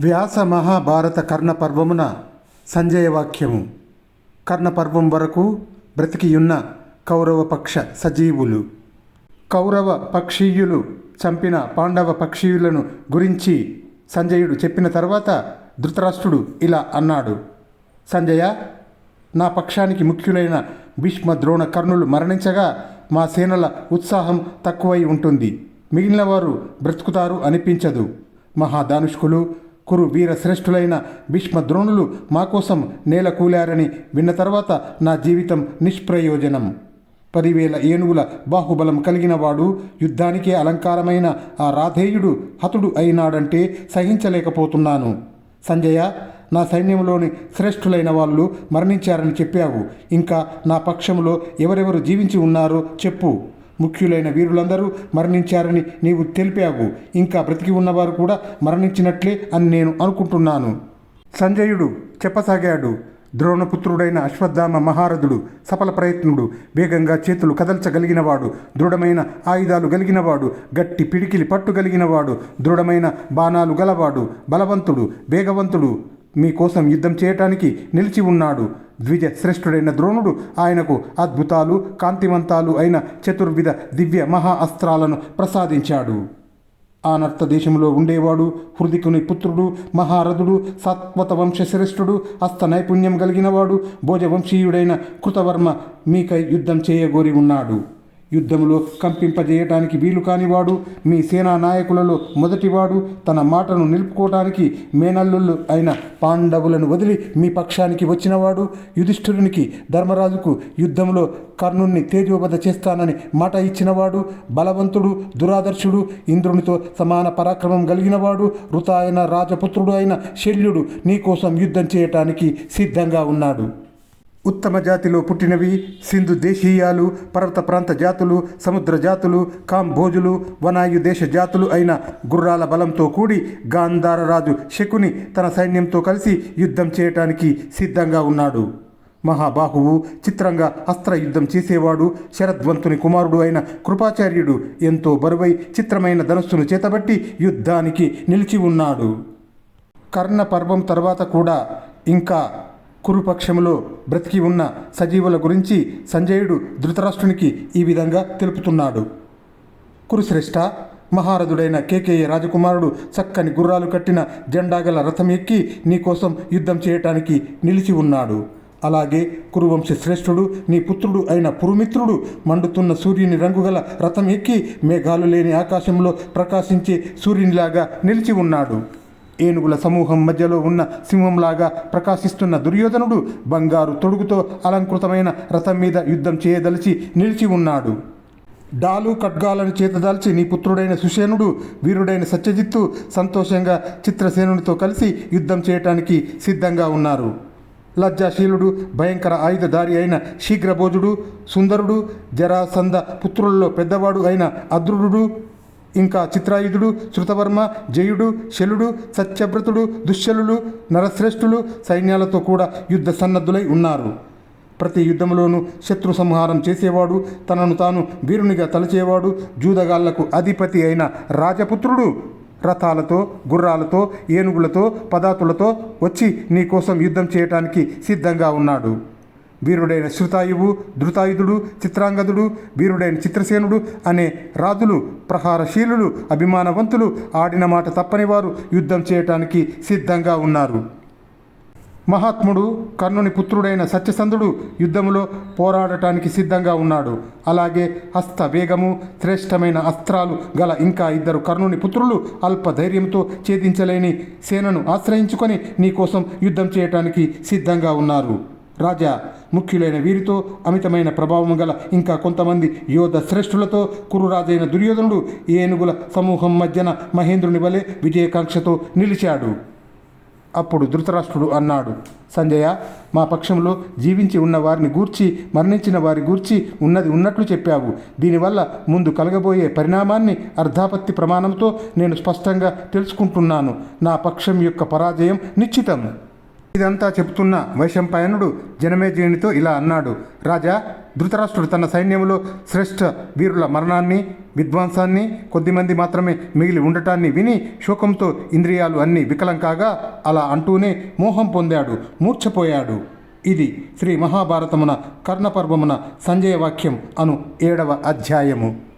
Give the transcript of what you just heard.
వ్యాస మహాభారత కర్ణపర్వమున సంజయ వాక్యము కర్ణపర్వం వరకు బ్రతికియున్న కౌరవ పక్ష సజీవులు. కౌరవ పక్షీయులు చంపిన పాండవ పక్షీయులను గురించి సంజయుడు చెప్పిన తర్వాత ధృతరాష్ట్రుడు ఇలా అన్నాడు. సంజయ నా పక్షానికి ముఖ్యులైన భీష్మ ద్రోణ కర్ణులు మరణించగా మా సేనల ఉత్సాహం తక్కువై ఉంటుంది. మిగిలిన వారు బ్రతుకుతారు అనిపించదు. మహాదానుష్కులు కురు వీర శ్రేష్ఠులైన భీష్మ ద్రోణులు మా కోసం నేల కూలారని విన్న తర్వాత నా జీవితం నిష్ప్రయోజనం. పదివేల ఏనుగుల బాహుబలం కలిగినవాడు యుద్ధానికే అలంకారమైన ఆ రాధేయుడు హతుడు అయినాడంటే సహించలేకపోతున్నాను. సంజయ నా సైన్యంలోని శ్రేష్ఠులైన వాళ్ళు మరణించారని చెప్పావు. ఇంకా నా పక్షంలో ఎవరెవరు జీవించి ఉన్నారో చెప్పు. ముఖ్యులైన వీరులందరూ మరణించారని నీవు తెలిపావు. ఇంకా బ్రతికి ఉన్నవారు కూడా మరణించినట్లే అని నేను అనుకుంటున్నాను. సంజయుడు చెప్పసాగాడు. ద్రోణపుత్రుడైన అశ్వత్థామ మహారథుడు సఫల ప్రయత్నుడు వేగంగా చేతులు కదల్చగలిగినవాడు దృఢమైన ఆయుధాలు గలిగినవాడు గట్టి పిడికిలి పట్టుగలిగినవాడు దృఢమైన బాణాలు గలవాడు బలవంతుడు వేగవంతుడు. మీకోసం యుద్ధం చేయటానికి నిలిచి ఉన్నాడు. ద్విజ శ్రేష్ఠుడైన ద్రోణుడు ఆయనకు అద్భుతాలు కాంతివంతాలు అయిన చతుర్విధ దివ్య మహా అస్త్రాలను ప్రసాదించాడు. ఆనర్త దేశంలో ఉండేవాడు హృదికుని పుత్రుడు మహారథుడు సత్వత వంశశ్రేష్ఠుడు హస్త నైపుణ్యం కలిగినవాడు భోజవంశీయుడైన కృతవర్మ మీకై యుద్ధం చేయగోరి ఉన్నాడు. యుద్ధంలో కంపింపజేయటానికి వీలు కానివాడు మీ సేనా నాయకులలో మొదటివాడు తన మాటను నిలుపుకోవటానికి మేనల్లుళ్ళు అయిన పాండవులను వదిలి మీ పక్షానికి వచ్చినవాడు యుధిష్ఠురునికి ధర్మరాజుకు యుద్ధంలో కర్ణుణ్ణి తేజోబద్ధ చేస్తానని మాట ఇచ్చినవాడు బలవంతుడు దురాదర్శుడు ఇంద్రునితో సమాన పరాక్రమం కలిగినవాడు రుతాయన రాజపుత్రుడు అయిన శల్యుడు నీకోసం యుద్ధం చేయటానికి సిద్ధంగా ఉన్నాడు. ఉత్తమ జాతిలో పుట్టినవి సింధు దేశీయాలు పర్వత ప్రాంత జాతులు సముద్ర జాతులు కాంభోజులు వనాయు దేశ జాతులు అయిన గుర్రాల బలంతో కూడి గాంధార రాజు శకుని తన సైన్యంతో కలిసి యుద్ధం చేయటానికి సిద్ధంగా ఉన్నాడు. మహాబాహువు చిత్రంగా అస్త్ర యుద్ధం చేసేవాడు శరద్వంతుని కుమారుడు అయిన కృపాచార్యుడు ఎంతో బరువై చిత్రమైన ధనస్సును చేతబట్టి యుద్ధానికి నిలిచి ఉన్నాడు. కర్ణ పర్వం తర్వాత కూడా ఇంకా కురుపక్షంలో బ్రతికి ఉన్న సజీవుల గురించి సంజయుడు ధృతరాష్ట్రునికి ఈ విధంగా తెలుపుతున్నాడు. కురుశ్రేష్ఠ మహారథుడైన కేకేయ రాజకుమారుడు చక్కని గుర్రాలు కట్టిన జెండాగల రథం ఎక్కి నీకోసం యుద్ధం చేయటానికి నిలిచి ఉన్నాడు. అలాగే కురువంశ శ్రేష్ఠుడు నీ పుత్రుడు అయిన పురుమిత్రుడు మండుతున్న సూర్యుని రంగుగల రథం ఎక్కి మేఘాలు లేని ఆకాశంలో ప్రకాశించే సూర్యునిలాగా నిలిచి ఉన్నాడు. ఏనుగుల సమూహం మధ్యలో ఉన్న సింహంలాగా ప్రకాశిస్తున్న దుర్యోధనుడు బంగారు తొడుగుతో అలంకృతమైన రథం మీద యుద్ధం చేయదలిచి నిలిచి ఉన్నాడు. డాలు ఖడ్గాలను చేతదాల్చి నీ పుత్రుడైన సుషేనుడు వీరుడైన సత్యజిత్తు సంతోషంగా చిత్రసేనునితో కలిసి యుద్ధం చేయటానికి సిద్ధంగా ఉన్నారు. లజ్జాశీలుడు భయంకర ఆయుధధారి అయిన శీఘ్రభోజుడు సుందరుడు జరాసంద పుత్రులలో పెద్దవాడు అయిన అద్రుడు ఇంకా చిత్రాయుధుడు శృతవర్మ జయుడు శలుడు సత్యవ్రతుడు దుశ్శలుడు నరశ్రేష్ఠులు సైన్యాలతో కూడా యుద్ధ సన్నద్ధులై ఉన్నారు. ప్రతి యుద్ధంలోనూ శత్రు సంహారం చేసేవాడు తనను తాను వీరునిగా తలచేవాడు జూదగాళ్ళకు అధిపతి అయిన రాజపుత్రుడు. రథాలతో గుర్రాలతో ఏనుగులతో పదాతులతో వచ్చి నీకోసం యుద్ధం చేయటానికి సిద్ధంగా ఉన్నాడు. వీరుడైన శృతాయువు ధృతాయుధుడు చిత్రాంగదుడు వీరుడైన చిత్రసేనుడు అనే రాజులు ప్రహారశీలులు అభిమానవంతులు ఆడిన మాట తప్పని వారు యుద్ధం చేయటానికి సిద్ధంగా ఉన్నారు. మహాత్ముడు కర్ణుని పుత్రుడైన సత్యసంధుడు యుద్ధంలో పోరాడటానికి సిద్ధంగా ఉన్నాడు. అలాగే హస్త వేగము శ్రేష్టమైన అస్త్రాలు గల ఇంకా ఇద్దరు కర్ణుని పుత్రులు అల్ప ధైర్యంతో ఛేదించలేని సేనను ఆశ్రయించుకొని నీకోసం యుద్ధం చేయటానికి సిద్ధంగా ఉన్నారు. రాజా ముఖ్యులైన వీరితో అమితమైన ప్రభావం గల ఇంకా కొంతమంది యోధ శ్రేష్ఠులతో కురురాజైన దుర్యోధనుడు ఏనుగుల సమూహం మధ్యన మహేంద్రుని వలె విజయకాంక్షతో నిలిచాడు. అప్పుడు ధృతరాష్ట్రుడు అన్నాడు సంజయ మా పక్షంలో జీవించి ఉన్న వారిని గూర్చి మరణించిన వారి గూర్చి ఉన్నది ఉన్నట్లు చెప్పావు. దీనివల్ల ముందు కలగబోయే పరిణామాన్ని అర్ధాపత్తి ప్రమాణంతో నేను స్పష్టంగా తెలుసుకుంటున్నాను. నా పక్షం యొక్క పరాజయం నిశ్చితం ఇదంతా చెబుతున్న వైశంపాయనుడు జనమేజయునితో ఇలా అన్నాడు. రాజా ధృతరాష్ట్రుడు తన సైన్యంలో శ్రేష్ఠ వీరుల మరణాన్ని విధ్వంసాన్ని కొద్దిమంది మాత్రమే మిగిలి ఉండటాన్ని విని శోకంతో ఇంద్రియాలు అన్నీ వికలం కాగా అలా అంటూనే మోహం పొందాడు మూర్ఛపోయాడు. ఇది శ్రీ మహాభారతమున కర్ణపర్వమున సంజయ వాక్యం అను ఏడవ అధ్యాయము.